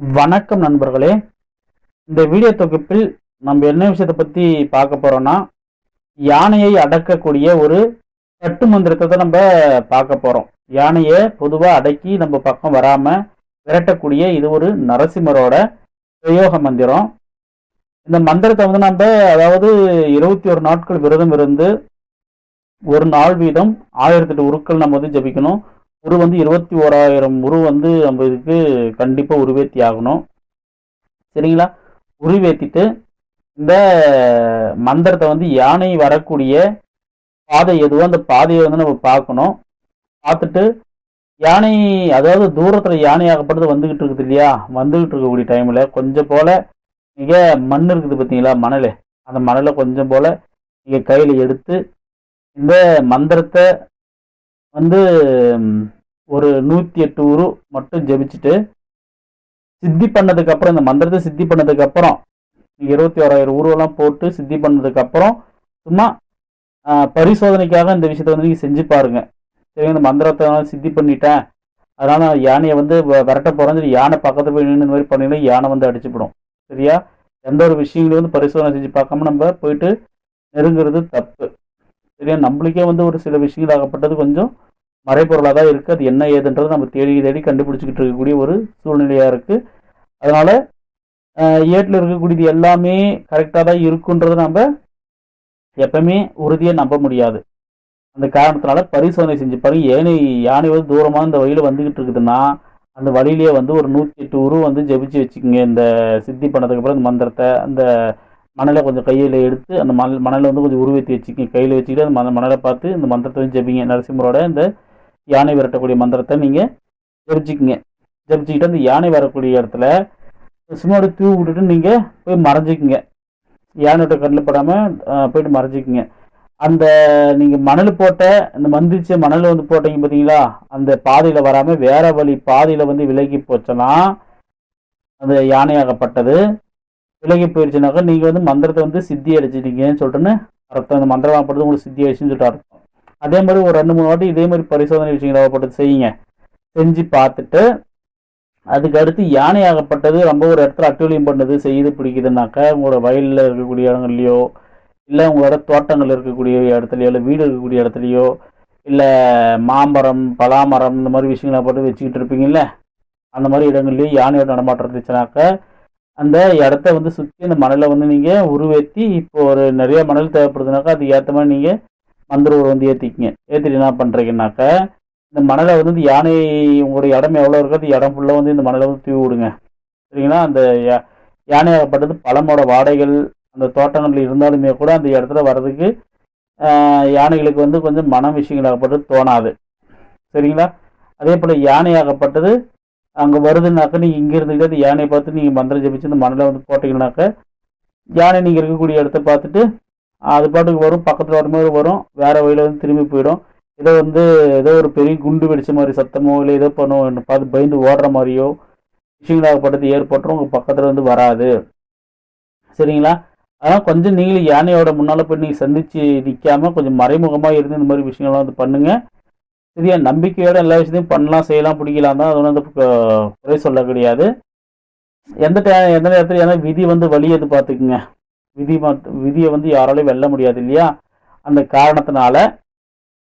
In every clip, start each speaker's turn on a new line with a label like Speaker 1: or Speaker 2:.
Speaker 1: வணக்கம் நண்பர்களே. இந்த வீடியோ தொகுப்பில் நம்ம என்ன விஷயத்தை பற்றி பார்க்க போறோம்னா யானையை அடக்கக்கூடிய ஒரு கட்டு மந்திரத்தை தான் நம்ம பார்க்க போறோம். யானையை பொதுவாக அடக்கி நம்ம பக்கம் வராம விரட்டக்கூடிய இது ஒரு நரசிம்மரோட பிரயோக மந்திரம். இந்த மந்திரத்தை வந்து நம்ம அதாவது இருபத்தி ஒரு நாட்கள் விரதம் இருந்து ஒரு நாள் வீதம் ஆயிரத்தி எட்டு உருக்கள் நம்ம வந்து ஜபிக்கணும். உரு வந்து இருபத்தி ஓராயிரம் உரு வந்து நம்ம இதுக்கு கண்டிப்பாக உருவேத்தி ஆகணும். சரிங்களா? உருவேத்திட்டு இந்த மந்திரத்தை வந்து யானை வரக்கூடிய பாதை எதுவோ அந்த பாதையை வந்து நம்ம பார்க்கணும். பார்த்துட்டு யானை அதாவது தூரத்தில் யானையாகப்பட்டது வந்துகிட்டு இருக்குது இல்லையா? வந்துகிட்டு இருக்கக்கூடிய டைமில் கொஞ்சம் போல் மிக மண் இருக்குது பார்த்தீங்களா? மணல். அந்த மணலை கொஞ்சம் போல் நீங்கள் கையில் எடுத்து இந்த மந்திரத்தை வந்து ஒரு நூற்றி எட்டு உரு மட்டும் ஜெபிச்சுட்டு சித்தி பண்ணதுக்கப்புறம் இந்த மந்திரத்தை சித்தி பண்ணதுக்கப்புறம் இருபத்தி ஓராயிரம் உருவெல்லாம் போட்டு சித்தி பண்ணதுக்கப்புறம் சும்மா பரிசோதனைக்காக இந்த விஷயத்தை வந்து நீங்கள் செஞ்சு பாருங்கள் சரி இந்த மந்திரத்தை சித்தி பண்ணிட்டேன். அதனால் நான் யானையை வந்து விரட்ட போகிறேன் சரி யானை பக்கத்தில் போய் நின்று இந்த மாதிரி பண்ணினா யானை வந்து அடிச்சுப்படும். சரியா? எந்த ஒரு விஷயங்களையும் வந்து பரிசோதனை செஞ்சு பார்க்காம நம்ம போயிட்டு நெருங்குறது தப்பு. சரியா நம்மளுக்கே வந்து ஒரு சில விஷயங்கள் ஆகப்பட்டது கொஞ்சம் மறைப்பொருளாக தான் இருக்குது அது என்ன ஏதுன்றது நம்ம தேடி தேடி கண்டுபிடிச்சிக்கிட்டு இருக்கக்கூடிய ஒரு சூழ்நிலையாக இருக்குது அதனால் ஏட்டில் இருக்கக்கூடியது எல்லாமே கரெக்டாக தான் இருக்குன்றதை நம்ம எப்பவுமே உறுதியாக நம்ப முடியாது. அந்த காரணத்தினால பரிசோதனை செஞ்சு பாருங்க. ஏனை யானை வந்து தூரமாக இந்த வழியில் வந்துக்கிட்டு இருக்குதுன்னா அந்த வழியிலேயே வந்து ஒரு நூற்றி எட்டு உருவம் வந்து ஜெபிச்சு வச்சுக்கோங்க. இந்த சித்தி பண்ணதுக்கப்புறம் இந்த மந்திரத்தை அந்த மணலை கொஞ்சம் கையில் எடுத்து அந்த மணல் மணலை வந்து கொஞ்சம் உருவேற்றி வச்சுக்கோங்க கையில் வச்சுக்கிட்டு அந்த மண- மணலை பார்த்து இந்த மந்திரத்தை வந்து ஜெபிங்க. நரசிம்மரோட இந்த யானை விரட்டக்கூடிய மந்திரத்தை நீங்கள் ஜெபிச்சுக்குங்க. ஜெபிச்சுக்கிட்டு அந்த யானை வரக்கூடிய இடத்துல சும்மா தூவி விட்டுட்டு நீங்கள் போய் மறைஞ்சிக்குங்க. யானையோட கண்ணில் படாமல் போயிட்டு மறைஞ்சிக்குங்க. அந்த நீங்கள் மணல் போட்ட இந்த மந்திரிச்ச மணல் வந்து போட்டீங்க பார்த்தீங்களா அந்த பாதையில் வராமல் வேற வழி பாதையில் வந்து விலகி போச்சுன்னா அந்த யானையாகப்பட்டது. விலகி போயிடுச்சுனாக்கா நீங்கள் வந்து மந்திரத்தை வந்து சித்தி அடிச்சிட்டீங்கன்னு சொல்லிட்டுன்னு அர்த்தம். இந்த மந்திரம் ஆகப்படுறது உங்களுக்கு சித்தி அடிச்சுன்னு சொல்லிட்டு அர்த்தம். அதே மாதிரி ஒரு ரெண்டு மூணு வாட்டி இதே மாதிரி பரிசோதனை விஷயங்கள் ஆகப்பட்டது செய்யுங்க. செஞ்சு பார்த்துட்டு அதுக்கு அடுத்து யானையாகப்பட்டது ரொம்ப ஒரு இடத்துல அட்டூழியம் பண்ணது செய்து பிடிக்குதுனாக்கா உங்களோட வயலில் இருக்கக்கூடிய இடங்கள்லையோ இல்லை உங்களோட தோட்டங்கள் இருக்கக்கூடிய இடத்துலையோ இல்லை வீடு இருக்கக்கூடிய இடத்துலையோ இல்லை மாமரம் பலாமரம் இந்த மாதிரி விஷயங்களை போட்டு வச்சுக்கிட்டு இருப்பீங்கல்ல? அந்த மாதிரி இடங்கள்லேயும் யானையோட நடமாட்டம் இருந்துச்சுனாக்கா அந்த இடத்த வந்து சுற்றி அந்த மணலை வந்து நீங்கள் உருவேற்றி இப்போ ஒரு நிறைய மணல் தேவைப்படுதுனாக்கா அதுக்கு ஏற்ற மாதிரி நீங்கள் மந்திர உரு வந்து ஏற்றிக்கிங்க ஏற்றிட்டு என்ன பண்ணுறீங்கனாக்கா இந்த மணலை வந்து இந்த யானை உங்களுடைய இடம் எவ்வளோ இருக்கோ அந்த இடம் ஃபுல்லாக வந்து இந்த மணலை வந்து தூவி விடுங்க. சரிங்களா? அந்த யா- யானையாகப்பட்டது பழமோட வாடைகள் அந்த தோட்டங்கள் இருந்தாலுமே கூட அந்த இடத்துல வர்றதுக்கு யானைகளுக்கு வந்து கொஞ்சம் மன விஷயங்களாகப்பட்டது தோணாது. சரிங்களா? அதே போல் யானையாகப்பட்டது அங்கே வருதுனாக்கா நீங்கள் இங்கே இருந்துக்கிட்டு அந்த யானையை பார்த்து நீங்கள் மந்திரம் ஜபிச்சு அந்த மணலை வந்து போட்டிங்கனாக்கா யானை நீங்கள் இருக்கக்கூடிய இடத்த பார்த்துட்டு அது பாட்டுக்கு வரும் பக்கத்தில் வரும்போது வரும் வேறு வழியில வந்து திரும்பி போயிடும். ஏதோ வந்து ஏதோ ஒரு பெரிய குண்டு வெடிச்ச மாதிரி சத்தமோ இல்லை ஏதோ பண்ணுவோம் பார்த்து பயந்து ஓடுற மாதிரியோ விஷயங்களாகப்பட்டது ஏற்பட்டுரும் உங்கள் பக்கத்தில் வந்து வராது. சரிங்களா? அதனால் கொஞ்சம் நீங்களும் யானையோட முன்னால் போய் நீங்கள் சந்தித்து நிற்காம கொஞ்சம் மறைமுகமாக இருந்து இந்த மாதிரி விஷயங்கள்லாம் வந்து பண்ணுங்கள் சரியா நம்பிக்கையோட எல்லா விஷயத்தையும் பண்ணலாம் செய்யலாம் பிடிக்கலாம் தான். அது வந்து குறை சொல்ல கிடையாது. எந்த டே எந்த நேரத்தில் ஏன்னா விதி வந்து வழி எது பார்த்துக்குங்க. விதி மட்டும் விதியை வந்து யாராலையும் வெல்ல முடியாது இல்லையா? அந்த காரணத்தினால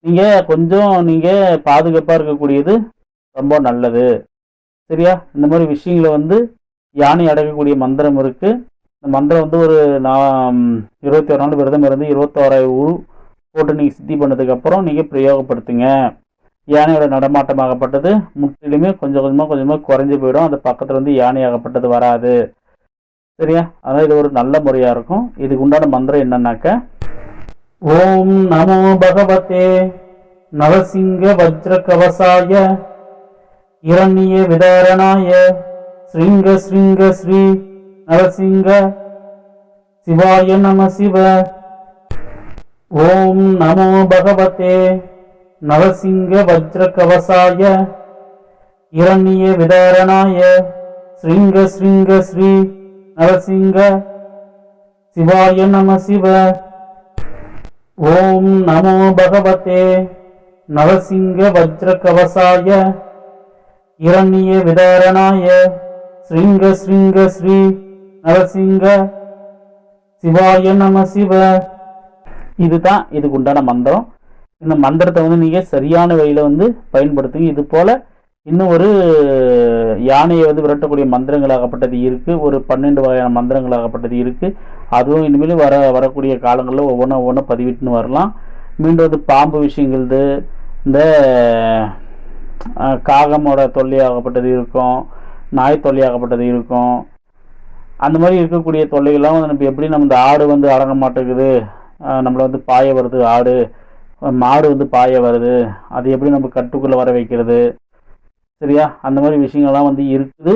Speaker 1: நீங்கள் கொஞ்சம் நீங்கள் பாதுகாப்பாக இருக்கக்கூடியது ரொம்ப நல்லது. சரியா? இந்த மாதிரி விஷயங்களை வந்து யானை அடக்கக்கூடிய மந்திரம் இருக்குது இந்த மந்திரம் வந்து ஒரு நான் இருபத்தி ஒரு நாள் விரதம் இருந்து இருபத்தோராயிரம் ஊர் போட்டு நீங்கள் சித்தி பண்ணதுக்கப்புறம் நீங்கள் பிரயோகப்படுத்துங்க. யானையோட நடமாட்டம் ஆகப்பட்டது முற்றிலுமே கொஞ்சம் கொஞ்சமாக கொஞ்சமாக குறைஞ்சி போயிடும். அந்த பக்கத்தில் வந்து யானை ஆகப்பட்டது வராது. சரியா? அதான் இது ஒரு நல்ல முறையாக இருக்கும். இதுக்கு உண்டான மந்திரம் என்னன்னாக்க ஓம் நமோ பகவதே நரசிங்க வஜ்ர கவசாய இரண்ய விதாரணாய ஸ்ரீங்க ஸ்ரீங்க ஸ்ரீ நரசிங்க சிவாய நம சிவ. ஓம் நமோ பகவதே நரசிங்க வஜ்ர கவசாய இரண்ய விதாரணாய ஸ்ரீங்க ஸ்ரீங்க ஸ்ரீ நரசிங்க சிவாய நம சிவ. ஓம் நமோ பகவதே. நரசிங்க வஜ்ர கவசாய இரண்ய விதாரணாய ஸ்ரீங்க ஸ்ரீங்க ஸ்ரீ நரசிங்க சிவாய நம சிவ. இதுதான் இதுக்கு உண்டான மந்திரம். இந்த மந்திரத்தை வந்து நீங்கள் சரியான வழியில் வந்து பயன்படுத்துங்க. இது போல் இன்னும் ஒரு யானையை வந்து விரட்டக்கூடிய மந்திரங்களாகப்பட்டது இருக்குது ஒரு பன்னெண்டு வகையான மந்திரங்களாகப்பட்டது இருக்குது அதுவும் இனிமேல் வர வரக்கூடிய காலங்களில் ஒவ்வொன்றும் ஒவ்வொன்றும் பதிவிட்டுன்னு வரலாம். மீண்டும் வந்து பாம்பு விஷயங்கள்து இந்த காகமோட தொல்லையாகப்பட்டது இருக்கும். நாய் தொல்லையாகப்பட்டது இருக்கும். அந்த மாதிரி இருக்கக்கூடிய தொல்லைகள்லாம் வந்து நம்ம எப்படி நம்ம இந்த ஆடு வந்து அடங்க மாட்டேங்குது? நம்மளை வந்து பாய வருது ஆடு. மாடு வந்து பாய வருது. அது எப்படி நம்ம கட்டுக்குள்ளே வர வைக்கிறது? சரியா? அந்த மாதிரி விஷயங்கள்லாம் வந்து இருக்குது.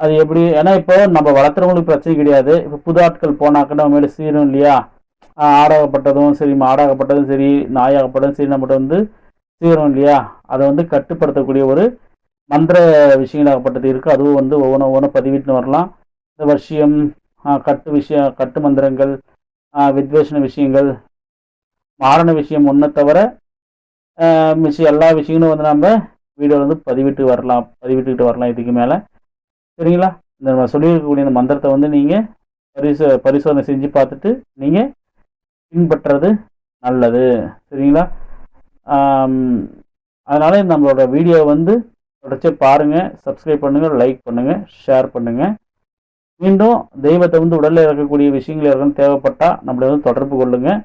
Speaker 1: அது எப்படி? ஏன்னா இப்போ நம்ம வளர்த்துறவங்களுக்கு பிரச்சனை கிடையாது. இப்போ புது ஆட்கள் போனாக்க நம்ம மேலே சீரும் இல்லையா? ஆடாகப்பட்டதும் சரி மாடாகப்பட்டதும் சரி நாயாகப்பட்டதும் சரி நம்மகிட்ட வந்து சீரும் இல்லையா? அதை வந்து கட்டுப்படுத்தக்கூடிய ஒரு மந்திர விஷயங்களாகப்பட்டது இருக்குது அதுவும் வந்து ஒவ்வொன்றும் ஒவ்வொன்றும் பதிவிட்டுன்னு வரலாம். இந்த வருஷம் கட்டு விஷயம் கட்டு மந்திரங்கள் வித்வேஷண விஷயங்கள் மாறின விஷயம் ஒன்றை தவிர மிஸ் எல்லா விஷயங்களும் வந்து நம்ம வீடியோ வந்து பதிவிட்டு வரலாம் பதிவிட்டுக்கிட்டு வரலாம் இதுக்கு மேலே. சரிங்களா? இந்த நம்ம சொல்லியிருக்கக்கூடிய இந்த மந்திரத்தை வந்து நீங்கள் பரிசோ பரிசோதனை செஞ்சு பார்த்துட்டு நீங்கள் பின்பற்றுறது நல்லது. சரிங்களா? அதனால் நம்மளோட வீடியோ வந்து தொடர்ச்சி பாருங்கள் சப்ஸ்கிரைப் பண்ணுங்கள் லைக் பண்ணுங்கள் ஷேர் பண்ணுங்கள் மீண்டும் தெய்வத்தை வந்து உடலில் இருக்கக்கூடிய விஷயங்கள் யாருக்கும் தேவைப்பட்டால் நம்மளை வந்து தொடர்பு கொள்ளுங்கள்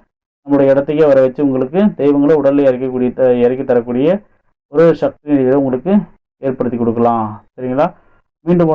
Speaker 1: நம்மளுடைய இடத்தையே வர வச்சு உங்களுக்கு தெய்வங்களை உடலில் இறக்கக்கூடிய இறக்கி தரக்கூடிய ஒரு சக்தி உங்களுக்கு ஏற்படுத்தி கொடுக்கலாம். சரிங்களா? மீண்டும்